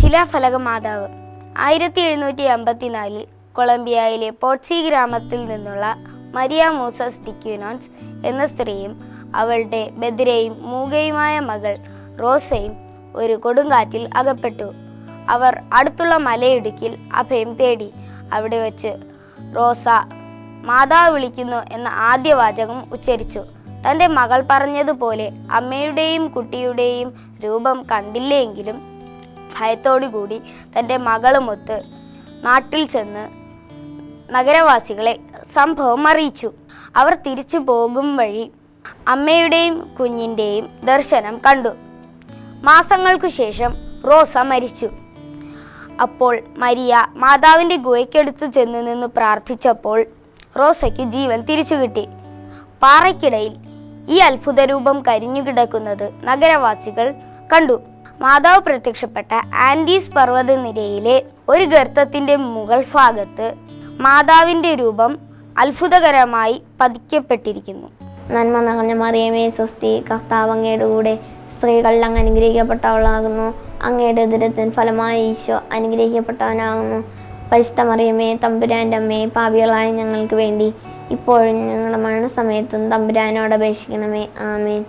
ശിലാഫലക മാതാവ് ആയിരത്തി എഴുന്നൂറ്റി അമ്പത്തിനാലിൽ കൊളംബിയയിലെ പോർച്ചി ഗ്രാമത്തിൽ നിന്നുള്ള മരിയ മൂസസ് ഡിക്യൂനോൺസ് എന്ന സ്ത്രീയും അവളുടെ ബദിരയും മൂകയുമായ മകൾ റോസയും ഒരു കൊടുങ്കാറ്റിൽ അകപ്പെട്ടു. അവർ അടുത്തുള്ള മലയിടുക്കിൽ അഭയം തേടി. അവിടെ വച്ച് റോസ മാതാവ് വിളിക്കുന്നു എന്ന ആദ്യ വാചകം ഉച്ചരിച്ചു. തന്റെ മകൾ പറഞ്ഞതുപോലെ അമ്മയുടെയും കുട്ടിയുടെയും രൂപം കണ്ടില്ലെങ്കിലും ഭയത്തോടുകൂടി തന്റെ മകളുമൊത്ത് നാട്ടിൽ ചെന്ന് നഗരവാസികളെ സംഭവം അറിയിച്ചു. അവർ തിരിച്ചു പോകും വഴി അമ്മയുടെയും കുഞ്ഞിന്റെയും ദർശനം കണ്ടു. മാസങ്ങൾക്കു ശേഷം റോസ മരിച്ചു. അപ്പോൾ മരിയ മാതാവിന്റെ ഗുഹയ്ക്കടുത്ത് ചെന്ന് നിന്ന് പ്രാർത്ഥിച്ചപ്പോൾ റോസയ്ക്ക് ജീവൻ തിരിച്ചു കിട്ടി. പാറയ്ക്കിടയിൽ ഈ അത്ഭുത രൂപം കരിഞ്ഞു കിടക്കുന്നത് നഗരവാസികൾ കണ്ടു. മാതാവ് പ്രത്യക്ഷപ്പെട്ട ആൻഡീസ് പർവതനിരയിലെ ഒരു ഗർത്തത്തിന്റെ മുകൾ ഭാഗത്ത് മാതാവിന്റെ രൂപം അത്ഭുതകരമായി പതിക്കപ്പെട്ടിരിക്കുന്നു. നന്മ നിറഞ്ഞ മറിയമേ സ്വസ്തി കർത്താവ് അങ്ങയുടെ കൂടെ സ്ത്രീകളിൽ അങ്ങ് അനുഗ്രഹിക്കപ്പെട്ടവളാകുന്നു. അങ്ങയുടെ ദുരിതത്തിൻ ഫലമായ ഈശോ അനുഗ്രഹിക്കപ്പെട്ടവനാകുന്നു. പരിശുദ്ധ മറിയമേ തമ്പുരാന്റെ അമ്മയെ പാപികളായ ഞങ്ങൾക്ക് വേണ്ടി ഇപ്പോഴും ഞങ്ങളുടെ മരണസമയത്തും തമ്പുരാനോട് അപേക്ഷിക്കണമേ. ആമേൻ.